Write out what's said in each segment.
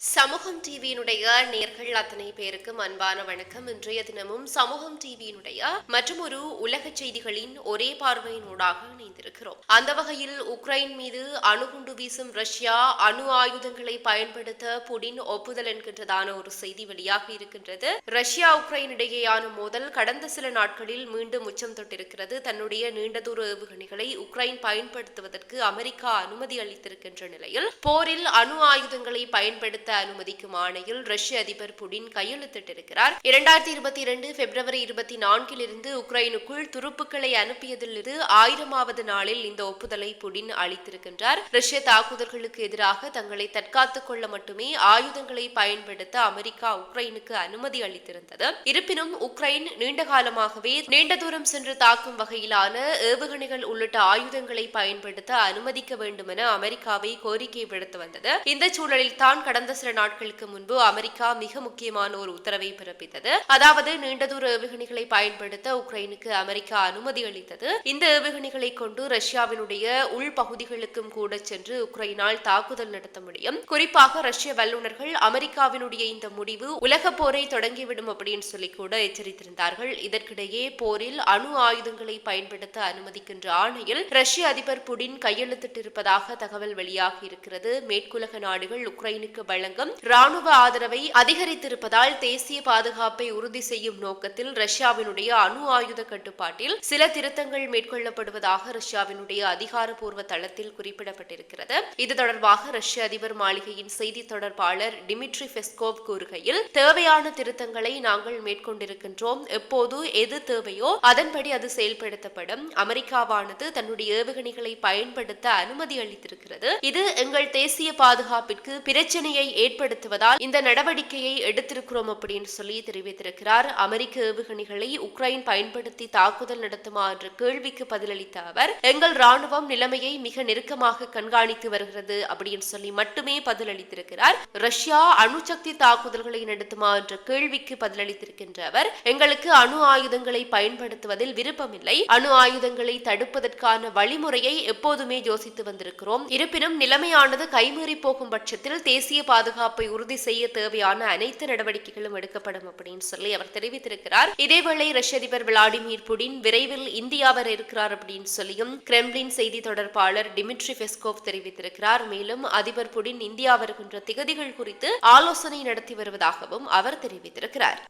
சமூகம் டிவியினுடைய நேர்கள் அத்தனை பேருக்கும் அன்பான வணக்கம். இன்றைய தினமும் சமூகம் டிவியினுடைய மற்றும் ஒரு உலக செய்திகளின் ஒரே பார்வையினூடாக இணைந்திருக்கிறோம். அந்த வகையில் உக்ரைன் மீது அணுகுண்டு வீசும் ரஷ்யா அணு ஆயுதங்களை பயன்படுத்த புடின் ஒப்புதல் என்கின்றதான ஒரு செய்தி வெளியாக இருக்கின்றது. ரஷ்யா உக்ரைன் இடையேயான மோதல் கடந்த சில நாட்களில் மீண்டும் உச்சம் தொட்டிருக்கிறது. தன்னுடைய நீண்ட தூர ஏவுகணைகளை உக்ரைன் பயன்படுத்துவதற்கு அமெரிக்கா அனுமதி அளித்திருக்கின்ற நிலையில் போரில் அணு ஆயுதங்களை பயன்படுத்த அனுமதிக்கும் ஆணையில் ரஷ்ய அதிபர் புடின் கையெழுத்திட்டிருக்கிறார். இரண்டாயிரத்தி இருபத்தி இரண்டு பிப்ரவரி இருபத்தி நான்கிலிருந்து உக்ரைனுக்குள் துருப்புக்களை அனுப்பியதிலிருந்து ஆயிரமாவது நாளில் இந்த ஒப்புதலை புடின் அளித்திருக்கின்றார். ரஷ்ய தாக்குதல்களுக்கு எதிராக தங்களை தற்காத்துக் கொள்ள மட்டுமே ஆயுதங்களை பயன்படுத்த அமெரிக்கா உக்ரைனுக்கு அனுமதி அளித்திருந்தது. இருப்பினும் உக்ரைன் நீண்ட காலமாகவே நீண்ட தூரம் சென்று தாக்கும் வகையிலான ஏவுகணைகள் உள்ளிட்ட ஆயுதங்களை பயன்படுத்த அனுமதிக்க வேண்டும் என அமெரிக்காவை கோரிக்கை விடுத்து வந்தது. இந்த சூழலில் தான் கடந்த சில நாட்களுக்கு முன்பு அமெரிக்கா மிக முக்கியமான ஒரு உத்தரவை பிறப்பித்தது. அதாவது நீண்ட தூர ஏவுகணைகளை பயன்படுத்த உக்ரைனுக்கு அமெரிக்கா அனுமதி அளித்தது. இந்த ஏவுகணைகளை கொண்டு ரஷ்யாவினுடைய உள் பகுதிகளுக்கும் கூட சென்று உக்ரைனால் தாக்குதல் நடத்த முடியும். குறிப்பாக ரஷ்ய வல்லுநர்கள் அமெரிக்காவினுடைய இந்த முடிவு உலக போரை தொடங்கிவிடும் அப்படின்னு சொல்லி கூட எச்சரித்திருந்தார்கள். இதற்கிடையே போரில் அணு ஆயுதங்களை பயன்படுத்த அனுமதிக்கின்ற ஆணையில் ரஷ்ய அதிபர் புடின் கையெழுத்திட்டிருப்பதாக தகவல் வெளியாகி இருக்கிறது. மேற்குலக நாடுகள் உக்ரைனுக்கு வழங்கும் ராணுவ ஆதரவை அதிகரித்திருப்பதால் தேசிய பாதுகாப்பை உறுதி செய்யும் நோக்கத்தில் ரஷ்யாவினுடைய அணு ஆயுத கட்டுப்பாட்டில் சில திருத்தங்கள் மேற்கொள்ளப்படுவதாக ரஷ்யாவினுடைய அதிகாரப்பூர்வ தளத்தில் குறிப்பிடப்பட்டிருக்கிறது. இது தொடர்பாக ரஷ்ய அதிபர் மாளிகையின் செய்தி தொடர்பாளர் டிமிட்ரி பெஸ்கோவ் கூறுகையில் தேவையான திருத்தங்களை நாங்கள் மேற்கொண்டிருக்கின்றோம். எப்போது எது தேவையோ அதன்படி அது செயல்படுத்தப்படும். அமெரிக்காவானது தன்னுடைய ஏவுகணைகளை பயன்படுத்த அனுமதி அளித்திருக்கிறது. இது எங்கள் தேசிய பாதுகாப்பிற்கு பிரச்சனையை ஏற்படுத்துவதால் இந்த நடவடிக்கையை எடுத்திருக்கிறோம் அப்படின்னு சொல்லி தெரிவித்திருக்கிறார். அமெரிக்க ஏவுகணைகளை உக்ரைன் பயன்படுத்தி தாக்குதல் நடத்துமா என்ற கேள்விக்கு பதிலளித்த அவர் எங்கள் ராணுவம் நிலைமையை மிக நெருக்கமாக கண்காணித்து வருகிறது அப்படின்னு சொல்லி மட்டுமே பதிலளித்திருக்கிறார். ரஷ்யா அணுசக்தி தாக்குதல்களை நடத்துமா என்ற கேள்விக்கு பதிலளித்திருக்கின்ற அவர் எங்களுக்கு அணு ஆயுதங்களை பயன்படுத்துவதில் விருப்பமில்லை. அணு ஆயுதங்களை தடுப்பதற்கான வழிமுறையை எப்போதுமே யோசித்து வந்திருக்கிறோம். இருப்பினும் நிலைமையானது கைமீறி போகும் பட்சத்தில் தேசிய பாதுகாப்பு பாதுகாப்பை உறுதி செய்ய தேவையான அனைத்து நடவடிக்கைகளும் எடுக்கப்படும் அப்படின்னு சொல்லி அவர் தெரிவித்திருக்கிறார். இதேவேளை ரஷ்ய அதிபர் விளாடிமிர் புடின் விரைவில் இந்தியாவர் இருக்கிறார் அப்படின்னு சொல்லியும் கிரெம்லின் செய்தி தொடர்பாளர் டிமிட்ரி பெஸ்கோவ் தெரிவித்திருக்கிறார். மேலும் அதிபர் புடின் இந்தியா வருகின்ற திகதிகள் குறித்து ஆலோசனை நடத்தி வருவதாகவும் அவர் தெரிவித்திருக்கிறார்.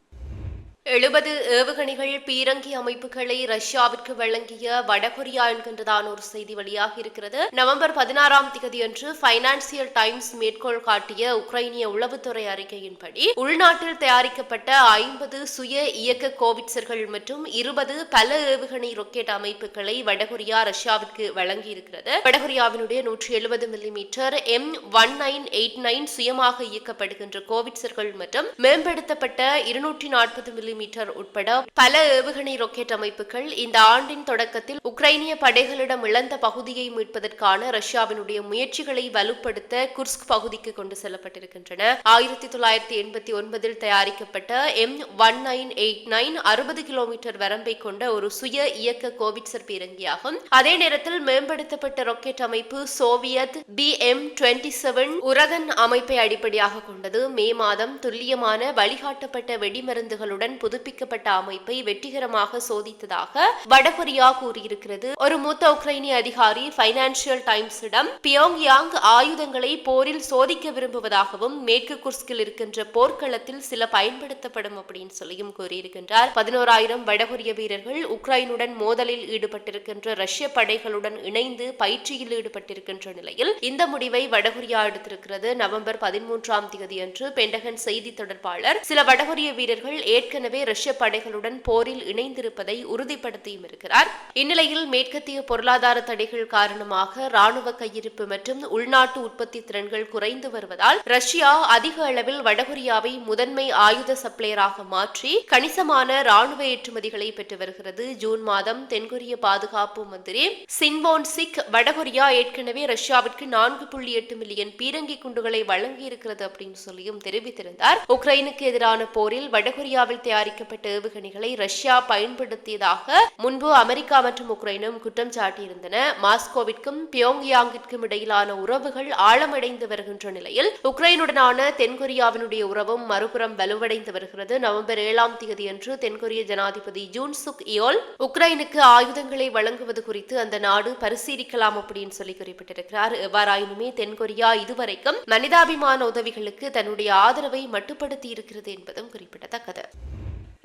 எழுபது ஏவுகணைகள் பீரங்கி அமைப்புகளை ரஷ்யாவிற்கு வழங்கிய வடகொரியா என்கின்றதான ஒரு செய்தி வெளியாக இருக்கிறது. நவம்பர் பதினாறாம் திகதியன்று பைனான்சியல் டைம்ஸ் மேற்கோள் காட்டிய உக்ரைனிய உளவுத்துறை அறிக்கையின்படி உள்நாட்டில் தயாரிக்கப்பட்ட ஐம்பது சுய இயக்க கோவிட்சர்கள் மற்றும் இருபது பல ஏவுகணை ராக்கெட் அமைப்புகளை வடகொரியா ரஷ்யாவிற்கு வழங்கியிருக்கிறது. வடகொரியாவினுடைய நூற்றி எழுபது millimetre M one nine eight nine சுயமாக இயக்கப்படுகின்ற கோவிட்சர்கள் மற்றும் மேம்படுத்தப்பட்ட இருநூற்றி நாற்பது மில்லி மீட்டர் உட்பட பல ஏவுகணை ராக்கெட் அமைப்புகள் இந்த ஆண்டின் தொடக்கத்தில் உக்ரைனிய படைகளிடம் இழந்த பகுதியை மீட்பதற்கான ரஷ்யாவினுடைய முயற்சிகளை வலுப்படுத்த குர்ஸ்க் பகுதிக்கு கொண்டு செல்லப்பட்டிருக்கின்றன. ஆயிரத்தி தொள்ளாயிரத்தி எண்பத்தி ஒன்பதில் தயாரிக்கப்பட்ட M one nine eight nine அறுபது கிலோமீட்டர் வரம்பை கொண்ட ஒரு சுய இயக்க கோவிட்சர் பீரங்கியாகும் அதே நேரத்தில் மேம்படுத்தப்பட்ட ராக்கெட் அமைப்பு Soviet B M twenty seven Uragan அமைப்பை அடிப்படையாக கொண்டது. மே மாதம் துல்லியமான வழிகாட்டப்பட்ட வெடிமருந்துகளுடன் புதுப்பிக்கப்பட்ட அமைப்பை வெற்றிகரமாக சோதித்ததாக வடகொரியா கூறியிருக்கிறது. ஒரு மூத்த உக்ரைனிய அதிகாரி பைனான்சியல் டைம்ஸிடம் பியோங் யாங் ஆயுதங்களை போரில் சோதிக்க விரும்புவதாகவும் மேற்கு குர்ஸ்கில் இருக்கின்ற போர்க்களத்தில் சில பயன்படுத்தப்படும் அப்படின்னு சொல்லியும் கூறியிருக்கின்றார். பதினோராயிரம் வடகொரிய வீரர்கள் உக்ரைனுடன் மோதலில் ஈடுபட்டிருக்கின்ற ரஷ்ய படைகளுடன் இணைந்து பயிற்சியில் ஈடுபட்டிருக்கின்ற நிலையில் இந்த முடிவை வடகொரியா எடுத்திருக்கிறது. நவம்பர் பதிமூன்றாம் தேதியன்று பெண்டகன் செய்தி தொடர்பாளர் சில வடகொரிய வீரர்கள் ஏற்கனவே ஏற்கனவே ரஷ்ய படைகளுடன் போரில் இணைந்திருப்பதை உறுதிப்படுத்தியும் இருக்கிறார். இந்நிலையில் மேற்கத்திய பொருளாதார தடைகள் காரணமாக ராணுவ கையிருப்பு மற்றும் உள்நாட்டு உற்பத்தி திறன்கள் குறைந்து வருவதால் ரஷ்யா அதிக அளவில் வடகொரியாவை முதன்மை ஆயுத சப்ளையராக மாற்றி கணிசமான ராணுவ ஏற்றுமதிகளை பெற்று வருகிறது. ஜூன் மாதம் தென்கொரிய பாதுகாப்பு மந்திரி சின்வோன் சிக் வடகொரியா ஏற்கனவே ரஷ்யாவிற்கு நான்கு புள்ளி எட்டு மில்லியன் பீரங்கி குண்டுகளை வழங்கியிருக்கிறது அப்படின்னு சொல்லியும் தெரிவித்திருந்தார். உக்ரைனுக்கு எதிரான போரில் வடகொரியாவில் தயாரிக்கப்பட்ட ஏவுகணைகளை ரஷ்யா பயன்படுத்தியதாக முன்பு அமெரிக்கா மற்றும் உக்ரைனும் குற்றம் சாட்டியிருந்தன. மாஸ்கோவிற்கும் பியோங்யாங்கிற்கும் இடையிலான உறவுகள் ஆழமடைந்து வருகின்ற நிலையில் உக்ரைனுடனான தென்கொரியாவினுடைய உறவும் மறுபுறம் வலுவடைந்து வருகிறது. நவம்பர் ஏழாம் தேதியன்று தென்கொரிய ஜனாதிபதி ஜூன் சுக் இயோல் உக்ரைனுக்கு ஆயுதங்களை வழங்குவது குறித்து அந்த நாடு பரிசீலிக்கலாம் அப்படின்னு சொல்லி குறிப்பிட்டிருக்கிறார். எவ்வாறாயினுமே தென்கொரியா இதுவரைக்கும் மனிதாபிமான உதவிகளுக்கு தன்னுடைய ஆதரவை மட்டுப்படுத்தி இருக்கிறது என்பதும் குறிப்பிடத்தக்கது.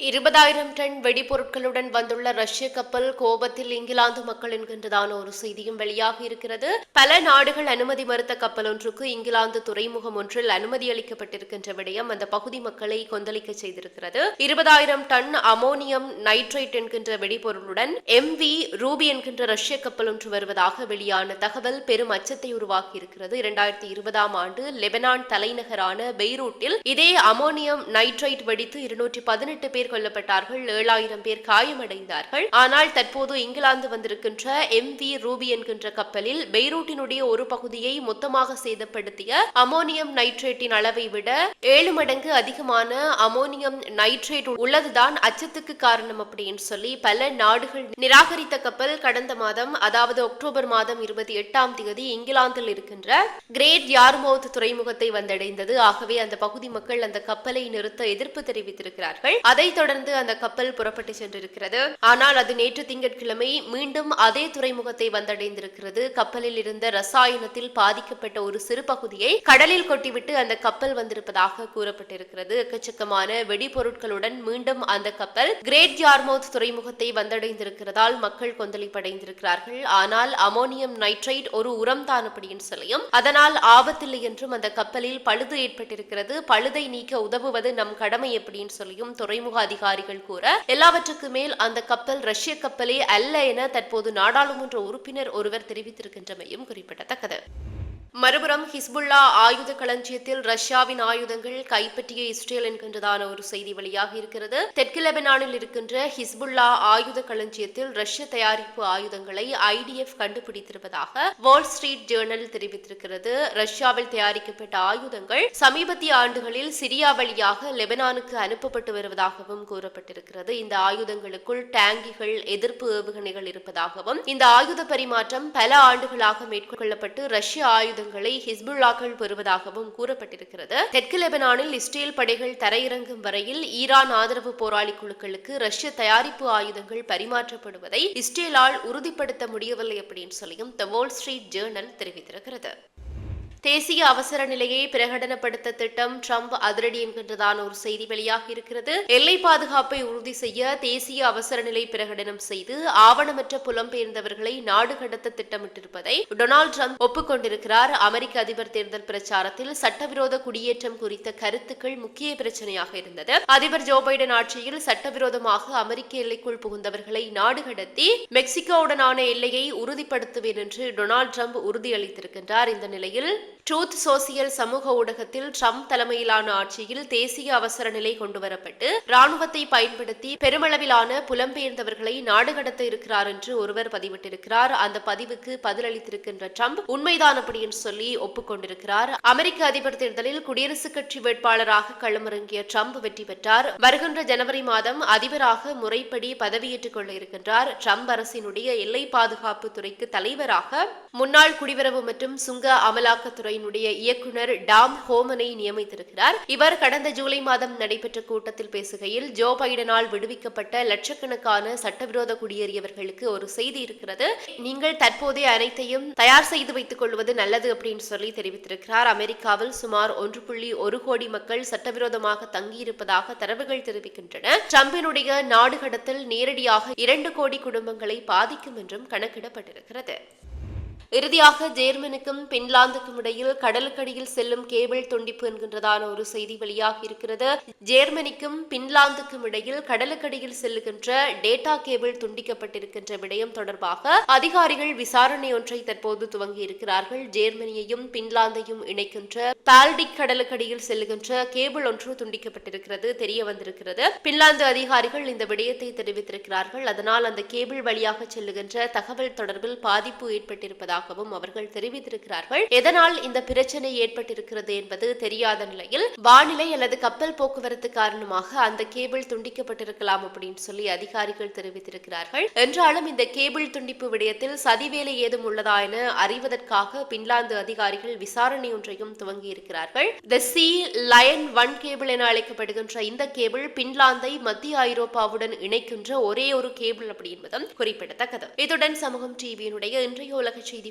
இருபதாயிரம் டன் வெடிபொருட்களுடன் வந்துள்ள ரஷ்ய கப்பல் கோபத்தில் இங்கிலாந்து மக்கள் என்கின்றதான ஒரு செய்தியும் வெளியாக இருக்கிறது. பல நாடுகள் அனுமதி மறுத்த கப்பல் ஒன்றுக்கு இங்கிலாந்து துறைமுகம் ஒன்றில் அனுமதி அளிக்கப்பட்டிருக்கின்ற விடயம் அந்த பகுதி மக்களை கொந்தளிக்க செய்திருக்கிறது. இருபதாயிரம் டன் அமோனியம் நைட்ரேட் என்கின்ற வெடிபொருளுடன் எம் வி ரூபி என்கின்ற ரஷ்ய கப்பல் ஒன்று வருவதாக வெளியான தகவல் பெரும் அச்சத்தை உருவாக்கி இருக்கிறது. இரண்டாயிரத்தி இருபதாம் ஆண்டு லெபனான் தலைநகரான பெய்ரூட்டில் இதே அமோனியம் நைட்ரைட் வெடித்து இருநூற்றி பதினெட்டு பேர் கொல்லப்பட்டார்கள். ஏழாயிரம் பேர் காயமடைந்தார்கள். ஆனால் தற்போது இங்கிலாந்து வந்திருக்கின்ற எம் வி ரூபி என்கின்ற கப்பலில் பெய்ரூட்டினுடைய ஒரு பகுதியை மொத்தமாக சேதப்படுத்திய அமோனியம் நைட்ரேட்டின் அளவை விட ஏழு மடங்கு அதிகமான அமோனியம் நைட்ரேட் உள்ளதுதான் அச்சத்துக்கு காரணம் அப்படின்னு சொல்லி பல நாடுகள் நிராகரித்த கப்பல் கடந்த மாதம் அதாவது அக்டோபர் மாதம் இருபத்தி எட்டாம் தேதி இங்கிலாந்தில் இருக்கின்ற கிரேட் யார்மவுத் துறைமுகத்தை வந்தடைந்தது. ஆகவே அந்த பகுதி மக்கள் அந்த கப்பலை நிறுத்த எதிர்ப்பு தெரிவித்திருக்கிறார்கள். அதைத் தொடர்ந்து அந்த கப்பல் புறப்பட்டு சென்றிருக்கிறது. ஆனால் அது நேற்று திங்கட்கிழமை மீண்டும் அதே துறைமுகத்தை வந்தடைந்திருக்கிறது. கப்பலில் இருந்த ரசாயனத்தில் பாதிக்கப்பட்ட ஒரு சிறு பகுதியை கடலில் கொட்டிவிட்டு அந்த கப்பல் வந்திருப்பதாக கூறப்பட்டிருக்கிறது. எக்கச்சக்கமான வெடிபொருட்களுடன் மீண்டும் அந்த கப்பல் கிரேட் யார்மவுத் துறைமுகத்தை வந்தடைந்திருக்கிறதால் மக்கள் கொந்தளிப்படைந்திருக்கிறார்கள். ஆனால் அமோனியம் நைட்ரைட் ஒரு உரம் தான் அப்படின்னு சொல்லியும் அதனால் ஆபத்தில்லை என்றும் அந்த கப்பலில் பழுது ஏற்பட்டிருக்கிறது. பழுதை நீக்க உதவுவது நம் கடமை எப்படின்னு சொல்லியும் துறைமுக அதிகாரிகள் கூற எல்லாவற்றுக்கு மேல் அந்த கப்பல் ரஷ்ய கப்பலே அல்ல என தற்போது நாடாளுமன்ற உறுப்பினர் ஒருவர் தெரிவித்திருக்கின்றமையும் குறிப்பிடத்தக்கது. மறுபுறம் ஹிஸ்புல்லா ஆயுத களஞ்சியத்தில் ரஷ்யாவின் ஆயுதங்கள் கைப்பற்றிய இஸ்ரேல் என்கின்றதான ஒரு செய்தி வெளியாக இருக்கிறது. தெற்கு லெபனானில் இருக்கின்ற ஹிஸ்புல்லா ஆயுத களஞ்சியத்தில் ரஷ்ய தயாரிப்பு ஆயுதங்களை ஐடிஎஃப் கண்டுபிடித்திருப்பதாக வால் ஸ்ட்ரீட் ஜேர்னல் தெரிவித்திருக்கிறது. ரஷ்யாவில் தயாரிக்கப்பட்ட ஆயுதங்கள் சமீபத்திய ஆண்டுகளில் சிரியா வழியாக லெபனானுக்கு அனுப்பப்பட்டு வருவதாகவும் கூறப்பட்டிருக்கிறது. இந்த ஆயுதங்களுக்குள் டேங்கிகள் எதிர்ப்பு ஏவுகணைகள் இருப்பதாகவும் இந்த ஆயுத பரிமாற்றம் பல ஆண்டுகளாக மேற்கொள்ளப்பட்டு ரஷ்ய ஆயுத ஆயுதங்களை ஹிஸ்புல்லாக்கள் பெறுவதாகவும் கூறப்பட்டிருக்கிறது. தெற்கு லெபனானில் இஸ்ரேல் படைகள் தரையிறங்கும் வரையில் ஈரான் ஆதரவு போராளி குழுக்களுக்கு ரஷ்ய தயாரிப்பு ஆயுதங்கள் பரிமாற்றப்படுவதை இஸ்ரேலால் உறுதிப்படுத்த முடியவில்லை அப்படின்னு சொல்லியும் த வால் ஸ்ட்ரீட் ஜேர்னல் தெரிவித்திருக்கிறது. தேசிய அவசர நிலையை பிரகடனப்படுத்த திட்டம் ட்ரம்ப் அதிரடி என்கின்றதான ஒரு செய்தி வெளியாக இருக்கிறது. எல்லை பாதுகாப்பை உறுதி செய்ய தேசிய அவசர நிலை பிரகடனம் செய்து ஆவணமற்ற புலம்பெயர்ந்தவர்களை நாடு கடத்த திட்டமிட்டிருப்பதை டொனால்டு ட்ரம்ப் ஒப்புக்கொண்டிருக்கிறார். அமெரிக்க அதிபர் தேர்தல் பிரச்சாரத்தில் சட்டவிரோத குடியேற்றம் குறித்த கருத்துக்கள் முக்கிய பிரச்சனையாக இருந்தது. அதிபர் ஜோ பைடன் ஆட்சியில் சட்டவிரோதமாக அமெரிக்க எல்லைக்குள் புகுந்தவர்களை நாடு கடத்தி மெக்சிகோவுடனான எல்லையை உறுதிப்படுத்துவேன் என்று டொனால்டு ட்ரம்ப் உறுதியளித்திருக்கின்றார். இந்த நிலையில் ட்ரூத் சோசியல் சமூக ஊடகத்தில் ட்ரம்ப் தலைமையிலான ஆட்சியில் தேசிய அவசர நிலை கொண்டுவரப்பட்டு ராணுவத்தை பயன்படுத்தி பெருமளவிலான புலம்பெயர்ந்தவர்களை நாடு கடத்த இருக்கிறார் என்று ஒருவர் பதிவிட்டிருக்கிறார். அந்த பதிவுக்கு பதிலளித்திருக்கின்ற ட்ரம்ப் உண்மைதான் அப்படி என்று சொல்லி ஒப்புக்கொண்டிருக்கிறார். அமெரிக்க அதிபர் தேர்தலில் குடியரசுக் கட்சி வேட்பாளராக களமிறங்கிய ட்ரம்ப் வெற்றி பெற்றார். வருகின்ற ஜனவரி மாதம் அதிபராக முறைப்படி பதவியேற்றுக் கொள்ள இருக்கின்றார். ட்ரம்ப் அரசினுடைய எல்லை பாதுகாப்பு துறைக்கு தலைவராக முன்னாள் குடிவரவு மற்றும் சுங்க அமலாக்கத்துறை துறையினுடைய இயக்குனர் டாம் ஹோமனை நியமித்திருக்கிறார். இவர் கடந்த ஜூலை மாதம் நடைபெற்ற கூட்டத்தில் பேசுகையில் ஜோ பைடனால் விடுவிக்கப்பட்ட லட்சக்கணக்கான சட்டவிரோத குடியேறியவர்களுக்கு ஒரு செய்தி இருக்கிறது. நீங்கள் தற்போதைய அனைத்தையும் தயார் செய்து வைத்துக் கொள்வது நல்லது அப்படின்னு சொல்லி தெரிவித்திருக்கிறார். அமெரிக்காவில் சுமார் ஒன்று புள்ளி ஒரு கோடி மக்கள் சட்டவிரோதமாக தங்கியிருப்பதாக தரவுகள் தெரிவிக்கின்றன. ட்ரம்பினுடைய நாடு கடத்தல் நேரடியாக இரண்டு கோடி குடும்பங்களை பாதிக்கும் என்றும் கணக்கிடப்பட்டிருக்கிறது. இறுதியாக ஜேர்மனுக்கும் பின்லாந்துக்கும் இடையில் கடலுக்கடியில் செல்லும் கேபிள் துண்டிப்பு என்கின்றதான ஒரு செய்தி வெளியாக இருக்கிறது. ஜேர்மனிக்கும் பின்லாந்துக்கும் இடையில் கடலுக்கடியில் செல்லுகின்ற டேட்டா கேபிள் துண்டிக்கப்பட்டிருக்கின்ற விடயம் தொடர்பாக அதிகாரிகள் விசாரணை ஒன்றை தற்போது துவங்கி இருக்கிறார்கள். ஜேர்மனியையும் பின்லாந்தையும் இணைக்கின்ற பால்டிக் கடலுக்கடியில் செல்லுகின்ற கேபிள் ஒன்று துண்டிக்கப்பட்டிருக்கிறது தெரிய வந்திருக்கிறது பின்லாந்து அதிகாரிகள் இந்த விடயத்தை தெரிவித்திருக்கிறார்கள். அதனால் அந்த கேபிள் வழியாக செல்லுகின்ற தகவல் தொடர்பில் பாதிப்பு ஏற்பட்டிருப்பதாக இருப்பதாகவும் அவர்கள் தெரிவித்திருக்கிறார்கள். எதனால் இந்த பிரச்சனை ஏற்பட்டிருக்கிறது என்பது தெரியாத நிலையில் வானிலை அல்லது கப்பல் போக்குவரத்து காரணமாக அந்த கேபிள் துண்டிக்கப்பட்டிருக்கலாம் அப்படின்னு சொல்லி அதிகாரிகள் தெரிவித்திருக்கிறார்கள். என்றாலும் இந்த கேபிள் துண்டிப்பு விடயத்தில் சதிவேலை ஏதும் உள்ளதா என அறிவதற்காக பின்லாந்து அதிகாரிகள் விசாரணை ஒன்றையும் துவங்கியிருக்கிறார்கள் the C Lion one cable என அழைக்கப்படுகின்ற இந்த கேபிள் பின்லாந்தை மத்திய ஐரோப்பாவுடன் இணைக்கின்ற ஒரே ஒரு கேபிள் அப்படி என்பதும் குறிப்பிடத்தக்கது. இத்துடன் சமூகம் டிவியினுடைய இன்றைய உலக செய்தி